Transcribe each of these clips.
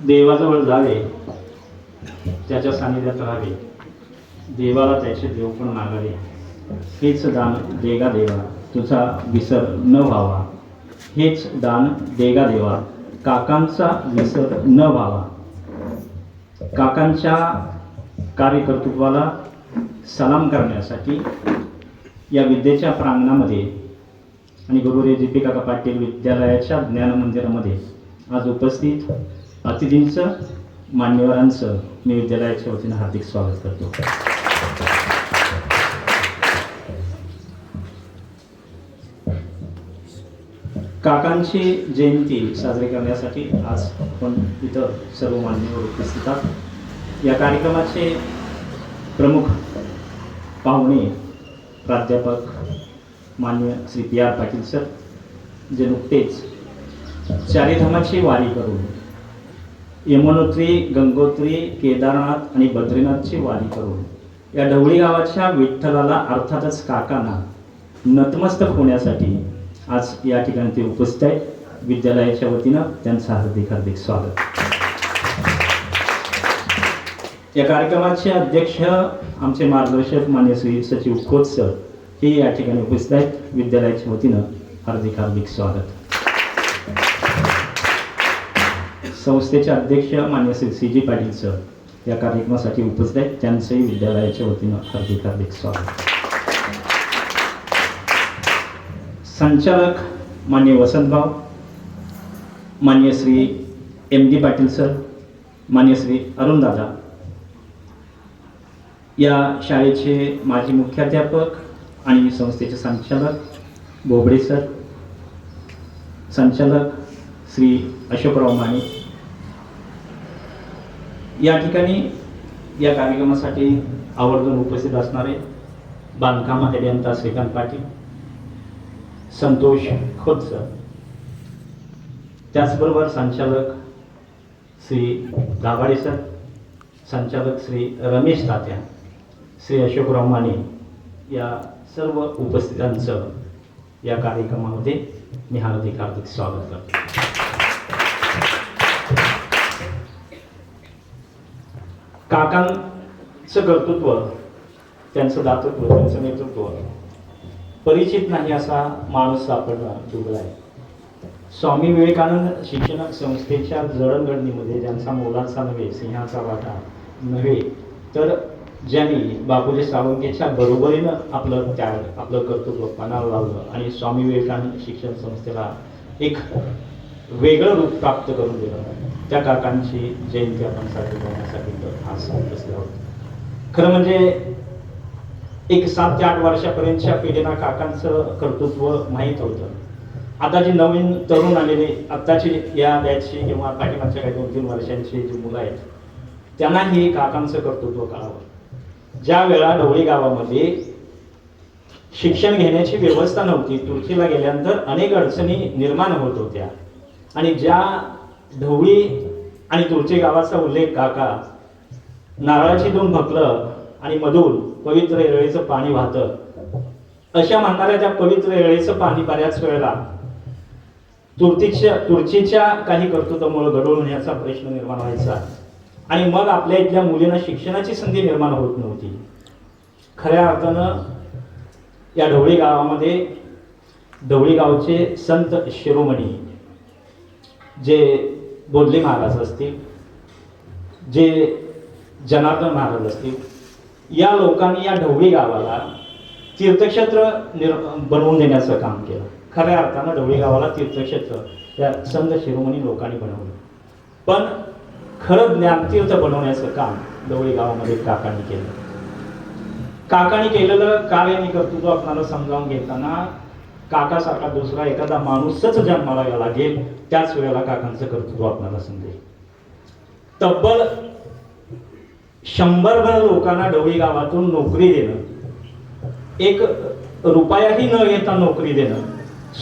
देवाजवळ जावे त्याच्या सानिध्यात राहावे. देवाला त्याचे देव पण मागावे. हेच दान देगा देवा तुझा विसर न व्हावा. हेच दान देगा देवा काकांचा विसर न व्हावा. काकांच्या कार्यकर्तृत्वाला सलाम करण्यासाठी या विद्येच्या प्रांगणामध्ये आणि गुरुदेव दीपिका पाटील विद्यालयाच्या ज्ञान मंदिरामध्ये आज उपस्थित अतिथींचं मान्यवरांचं मी विद्यालयाच्या वतीनं हार्दिक स्वागत करतो. काकांची जयंती साजरी करण्यासाठी आज आपण इथं सर्व मान्यवर उपस्थित आहात. या कार्यक्रमाचे प्रमुख पाहुणे प्राध्यापक मान्य Shri P R Patil sir जे नुकतेच चारिधामाची वारी करून यमुनोत्री गंगोत्री केदारनाथ आणि बद्रीनाथची वारी करून. या ढवळी गावाच्या विठ्ठलाला अर्थातच काकांना नतमस्तक होण्यासाठी आज या ठिकाणी ते उपस्थित आहेत. विद्यालयाच्या वतीनं त्यांचं हार्दिक हार्दिक स्वागत. या कार्यक्रमाचे अध्यक्ष आमचे मार्गदर्शक मान्य श्री सचिव खोत सर हे या ठिकाणी उपस्थित आहेत. विद्यालयाच्या वतीनं हार्दिक हार्दिक स्वागत. संस्थेचे अध्यक्ष मान्य Shri C G Patil sir. या कार्यक्रमासाठी उपस्थित आहेत. त्यांचंही विद्यालयाच्या वतीनं हार्दिक हार्दिक स्वागत. संचालक मान्य वसंतभाव मान्य Shri M D Patil sir मान्य श्री अरुणदादा या शाळेचे माजी मुख्याध्यापक आणि संस्थेचे संचालक बोबडे सर. संचालक श्री अशोकराव माने. या ठिकाणी या कार्यक्रमासाठी आवर्जून उपस्थित असणारे बांधकाम अभियंता श्रीकांत पाटील संतोष खोत सर त्याचबरोबर संचालक श्री दाभाडे सर संचालक श्री रमेश तात्या श्री अशोकराव माने या सर्व उपस्थितांचं या कार्यक्रमामध्ये मी हार्दिक हार्दिक स्वागत करतो. काकांचं कर्तृत्व त्यांचं दातृत्व त्यांचं नेतृत्व परिचित नाही असा माणूस सापडला दुबला आहे. स्वामी विवेकानंद शिक्षण संस्थेच्या जडणघडणीमध्ये ज्यांचा मोलाचा नव्हे सिंहाचा वाटा नव्हे तर ज्यांनी बापूजी सावंकेच्या बरोबरीनं आपलं त्याग आपलं कर्तृत्व पणाला लावलं आणि स्वामी विवेकानंद शिक्षण संस्थेला एक वेगळं रूप प्राप्त करून दिलं. त्या काकांची जयंती आपण साजरी करण्यासाठी आज बसले आहोत खरं म्हणजे एक सात ते आठ वर्षापर्यंतच्या पिढीना काकांचं कर्तृत्व माहीत होतं. आता जी नवीन तरुण आलेले आत्ताची या बॅचची किंवा पाठीमागच्या काही दोन तीन वर्षांची जी मुलं आहेत त्यांनाही काकांचं कर्तृत्व कळावं. ज्या वेळा ढवळी गावामध्ये शिक्षण घेण्याची व्यवस्था नव्हती तुर्कीला गेल्यानंतर अनेक अडचणी निर्माण होत होत्या. आणि ज्या ढवळी आणि तुळची गावाचा उल्लेख काका नारळाची दोन भकलं आणि मधून पवित्र येळेचं पाणी वाहतं. अशा म्हणणाऱ्या त्या पवित्र येळेचं पाणी बऱ्याच वेळेला तुर्तीच्या तुर्चीच्या काही कर्तृत्वामुळे गडूळ होण्याचा प्रश्न निर्माण व्हायचा. आणि मग आपल्या इथल्या मुलींना शिक्षणाची संधी निर्माण होत नव्हती. खऱ्या अर्थानं या ढवळी गावामध्ये ढवळी गावचे संत शिरोमणी जे बोधले महाराज असतील जे जनार्दन महाराज असतील या लोकांनी या ढवळी गावाला तीर्थक्षेत्र निर् बनवून देण्याचं काम केलं. खऱ्या अर्थानं ढवळी गावाला तीर्थक्षेत्र या संत शिरोमणी लोकांनी बनवलं. पण खरं ज्ञानतीर्थ बनवण्याचं काम ढवळी गावामध्ये काकांनी केलं. काकांनी केलेलं कार्य करतो कर्तृत्व आपणाला समजावून घेताना काकासारखा दुसरा एखादा माणूसच जन्माला यायला लागेल त्याच वेळेला काकांचं कर्तृत्व आपल्याला समजेल. तब्बल शंभरभर लोकांना डवळी गावातून नोकरी देणं एक रुपयाही न घेता नोकरी देणं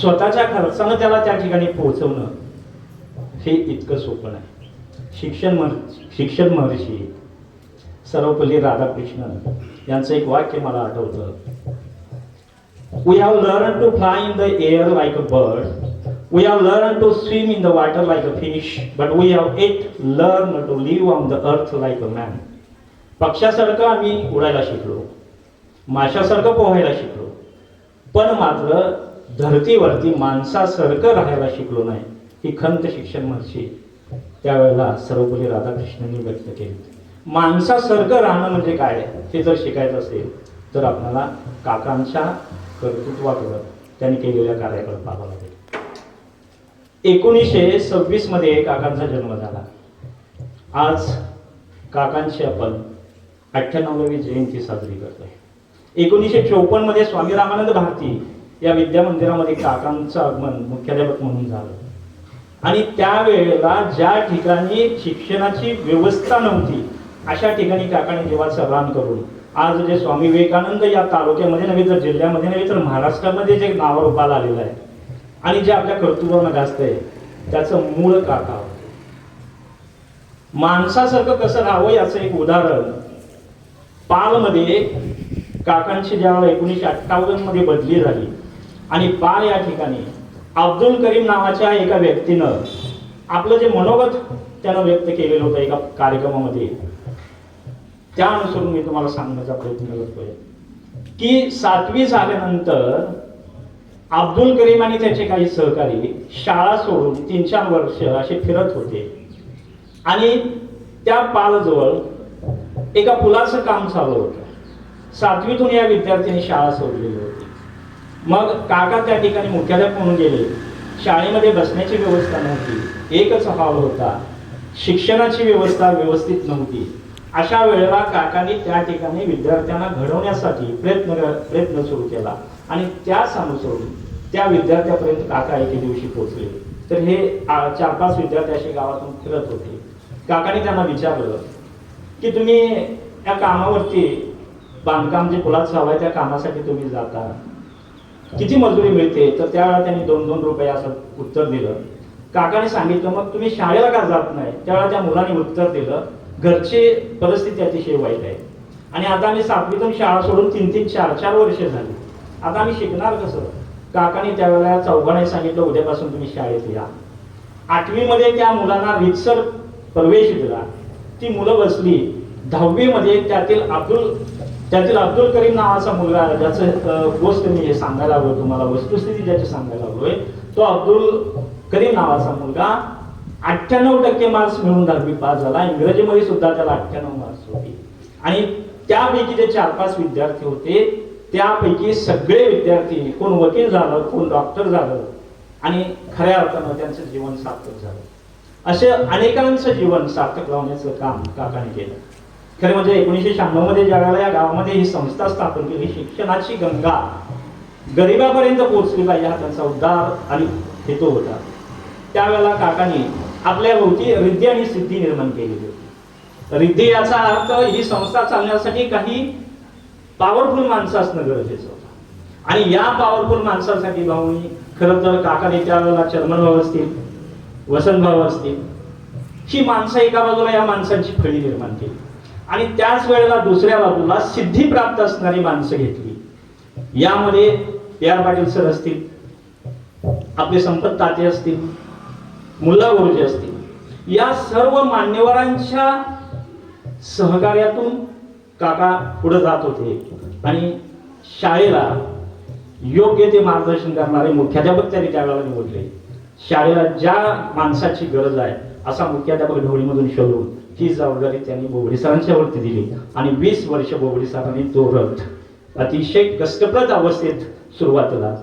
स्वतःच्या खर्चानं त्याला त्या ठिकाणी पोहोचवणं हे इतकं सोपं नाही. शिक्षण मह शिक्षण महर्षी सर्वपल्ली राधाकृष्णन यांचं एक वाक्य मला आठवतं. We have learn to fly in the air like a bird We have learned to swim in the water like a fish, but we have yet learned to live on the earth like a man. पक्षासारखं आम्ही उडायला शिकलो. माशासारखं पोहायला शिकलो. पण मात्र धरतीवरती माणसासारखं राहायला शिकलो नाही ही खंत शिक्षण महर्षी त्यावेळेला सर्वपल्ली राधाकृष्णांनी व्यक्त केली. माणसासारखं राहणं म्हणजे काय? हे जर शिकायचं असेल तर आपल्याला काकांच्या कर्तृत्वाकडं त्यांनी केलेल्या कार्याकडे पाहावं लागेल एकोणीसशे सव्वीसमध्ये काकांचा जन्म झाला. आज काकांची आपण अठ्ठ्याण्णववी जयंती साजरी करतोय. एकोणीसशे चौपन्नमध्ये स्वामी रामानंद भारती या विद्या मंदिरामध्ये काकांचं आगमन मुख्याध्यापक म्हणून झालं. आणि त्यावेळेला ज्या ठिकाणी शिक्षणाची व्यवस्था नव्हती अशा ठिकाणी काकाने जीवाचं रान करून आज जे स्वामी विवेकानंद या तालुक्यामध्ये नव्हे तर जिल्ह्यामध्ये नव्हे तर महाराष्ट्रामध्ये जे नावारूपाला आलेलं आहे आणि जे आपल्या कर्तृत्वानं गाजतंय त्याचं मूळ काका. माणसासारखं कसं राहावं याचं एक उदाहरण. पालमध्ये काकांची ज्यावेळेला एकोणीसशे अठ्ठावन्नमध्ये बदली झाली आणि पाल या ठिकाणी अब्दुल करीम नावाच्या एका व्यक्तीनं आपलं जे मनोगत त्यानं व्यक्त केलेलं होतं एका कार्यक्रमामध्ये. त्या अनुसरून मी तुम्हाला सांगण्याचा प्रयत्न करतोय. की सातवी झाल्यानंतर अब्दुल करीम आणि त्याचे काही सहकारी शाळा सोडून तीन चार वर्ष असे फिरत होते. आणि त्या पालजवळ एका पुलाचं काम चालू होतं. सातवीतून या विद्यार्थ्यांनी शाळा सोडलेली होती. मग काका त्या ठिकाणी मुख्याध्यापक म्हणून गेले. शाळेमध्ये बसण्याची व्यवस्था नव्हती. एकच हॉल होता. शिक्षणाची व्यवस्था व्यवस्थित नव्हती. अशा वेळेला काकांनी त्या ठिकाणी विद्यार्थ्यांना घडवण्यासाठी प्रयत्न प्रयत्न सुरू केला. आणि त्याच अनुसरून त्या विद्यार्थ्यापर्यंत काका एके दिवशी पोहोचले. तर हे चार पाच विद्यार्थी असे गावातून फिरत होते. काकाने त्यांना विचारलं की तुम्ही या कामावरती बांधकाम जे पुलात चालू आहे त्या कामासाठी तुम्ही जाता. किती मजुरी मिळते? तर त्यावेळेला त्यांनी दोन दोन रुपये असं उत्तर दिलं. काकाने सांगितलं मग तुम्ही शाळेला का जात नाही? त्यावेळेला त्या मुलाने उत्तर दिलं घरची परिस्थिती अतिशय वाईट आहे. आणि आता आम्ही सातवीतून शाळा सोडून तीन तीन चार चार वर्ष झाली. आता आम्ही शिकणार कसं? काकाने त्यावेळेला चौघाने सांगितलं उद्यापासून तुम्ही शाळेत या. आठवीमध्ये त्या मुलांना रितसर प्रवेश दिला. ती मुलं बसली. दहावीमध्ये त्यातील अब्दुल त्यातील अब्दुल करीम नावाचा मुलगा आहे, ज्याचं गोष्ट मी हे सांगायला लागलो तुम्हाला वस्तुस्थिती ज्याची सांगायला हवं तो अब्दुल करीम नावाचा मुलगा अठ्ठ्याण्णव टक्के मार्क्स मिळून दहावी पास झाला. इंग्रजीमध्ये सुद्धा त्याला अठ्ठ्याण्णव मार्क्स होते. आणि त्यापैकी जे चार पाच विद्यार्थी होते त्यापैकी सगळे विद्यार्थी कोण वकील झालं कोण डॉक्टर झालं आणि खऱ्या अर्थानं त्यांचं जीवन सार्थक झालं. असे अनेकांचं जीवन सार्थक लावण्याचं काम काकाने केलं. खरं म्हणजे एकोणीसशे शहाण्णवमध्ये ज्या या गावामध्ये ही संस्था स्थापन केली शिक्षणाची गंगा गरिबापर्यंत पोहोचली पाहिजे हा त्यांचा उद्धार आणि हेतू होता. त्यावेळेला काकांनी आपल्या भोवती रिद्धी आणि सिद्धी निर्माण केलेली होती. रिद्धी याचा अर्थ ही संस्था चालण्यासाठी काही पॉवरफुल माणसं असणं गरजेचं होतं. आणि या पॉवरफुल माणसासाठी भाऊनी खरं तर काकाने त्यावेळेला चर्मन भाऊ असतील वसंत भाऊ असतील ही माणसं एका बाजूला या माणसांची फळी निर्माण केली. आणि त्याच वेळेला दुसऱ्या बाजूला सिद्धी प्राप्त असणारी माणसं घेतली. यामध्ये ए आर पाटील सर असतील आपले संपत ताते असतील मुल्ला गुरुजी असतील या सर्व मान्यवरांच्या सहकार्यातून काका पुढे जात होते. आणि शाळेला योग्य ते मार्गदर्शन करणारे मुख्याध्यापक त्यांनी त्यावेळेला निवडले. शाळेला ज्या माणसाची गरज आहे असा मुख्याध्यापक ढवळीमधून शोधून ही जबाबदारी त्यांनी बोबडी सरांच्या वरती दिली. आणि वीस वर्ष बोबडी सरांनी तो रथ अतिशय कष्टप्रद अवस्थेत सुरुवातीला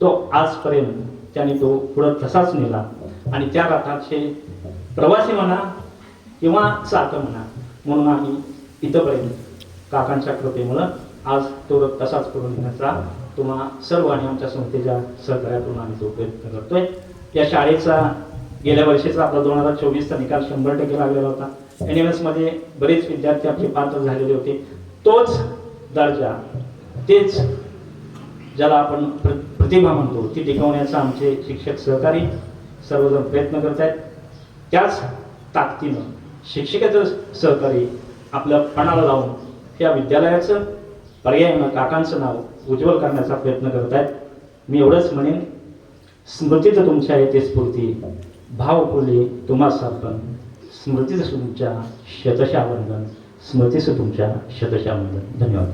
तो आजपर्यंत त्याने तो पुढं तसाच नेला. आणि त्या रथाचे प्रवासी म्हणा किंवा चाकं म्हणा म्हणून आम्ही इथंपर्यंत काकांच्या कृपेमुळं आज तो रथ तसाच करून घेण्याचा तुम्हा सर्व आणि आमच्या संस्थेच्या सहकार्यातून आम्ही तो प्रयत्न करतोय. या शाळेचा गेल्या वर्षीचा आपला दोन हजार चोवीसचा निकाल शंभर टक्के लागलेला होता. एन एम एसमध्ये बरेच विद्यार्थी आपले पात्र झालेले होते. तोच दर्जा तेच ज्याला आपण प्र- प्रतिभा म्हणतो ती टिकवण्याचा आमचे शिक्षक सहकारी सर्वजण प्रयत्न करत आहेत त्याच ताकदीनं शिक्षकाचं सहकारी आपल्या पणाला लावून या विद्यालयाचं पर्यायानं काकांचं नाव उज्ज्वल करण्याचा प्रयत्न करत आहेत मी एवढंच म्हणेन स्मृतीचं तुमच्या येते स्फूर्ती भाव फुले तुम्हा सापण स्मृतीचं तुमच्या शतशा वंदन स्मृतीचं तुमच्या शतशा वंदन धन्यवाद.